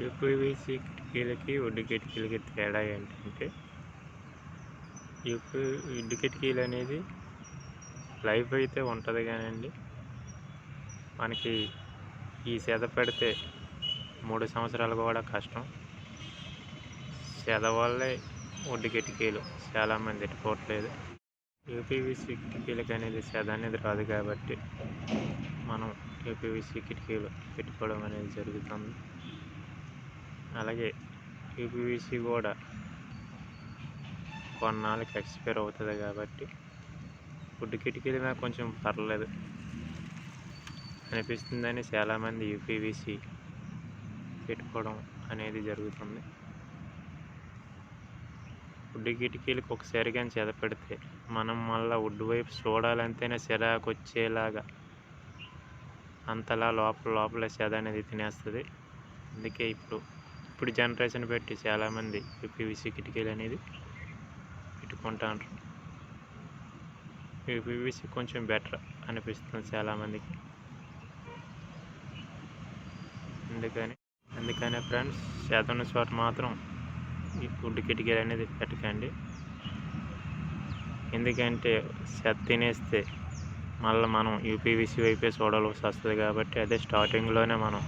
UPVC కిటికీలకి would కిటికీలకి తేడా ఏంటంటే UP would కిటికీలు అనేది లైఫ్ అయితే ఉంటుంది కానండి. మనకి ఈ సెద పెడితే మూడు సంవత్సరాలు కూడా కష్టం. సెద వల్లే వుడ్ కిటికీలు చాలామంది పెట్టుకోవట్లేదు యూపీవీసీ కిటికీలకి అనేది సెద అనేది రాదు కాబట్టి మనం యూపీవీసీ కిటికీలు పెట్టుకోవడం అనేది జరుగుతుంది. అలాగే యూపీవీసీ కూడా కొన్నాళ్ళకి ఎక్స్పైర్ అవుతుంది కాబట్టి వుడ్ కిటికీలు నాకు కొంచెం పర్లేదు. అనిపిస్తుందని చాలామంది యూపీవీసీ పెట్టుకోవడం అనేది జరుగుతుంది. వుడ్ కిటికీలకు ఒకసారి కానీ చెద పెడితే మనం మళ్ళీ వుడ్ వైపు చూడాలంటేనే చిరాకు వచ్చేలాగా అంతలా లోపల లోపల చెద అనేది తినేస్తుంది. అందుకే ఇప్పుడు ఇప్పుడు జనరేషన్ పెట్టి చాలామంది యూపీవీసీ కిటికీలు అనేది పెట్టుకుంటారు యూపీవీసీ కొంచెం బెటర్ అనిపిస్తుంది చాలామందికి. అందుకని అందుకనే ఫ్రెండ్స్ శాతం చోట మాత్రం ఈ ఫుడ్ కిటికీలు అనేది పెట్టకండి. ఎందుకంటే చెత్త తినేస్తే మళ్ళీ మనం యూపీవీసీ వైపే చూడాల్సి వస్తుంది కాబట్టి అదే స్టార్టింగ్లోనే మనం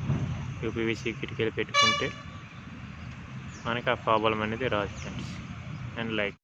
యూపీవీసీ కిటికీలు పెట్టుకుంటే మనకి ఆ ప్రాబ్లం అనేది రాదు ఫ్రెండ్స్. And like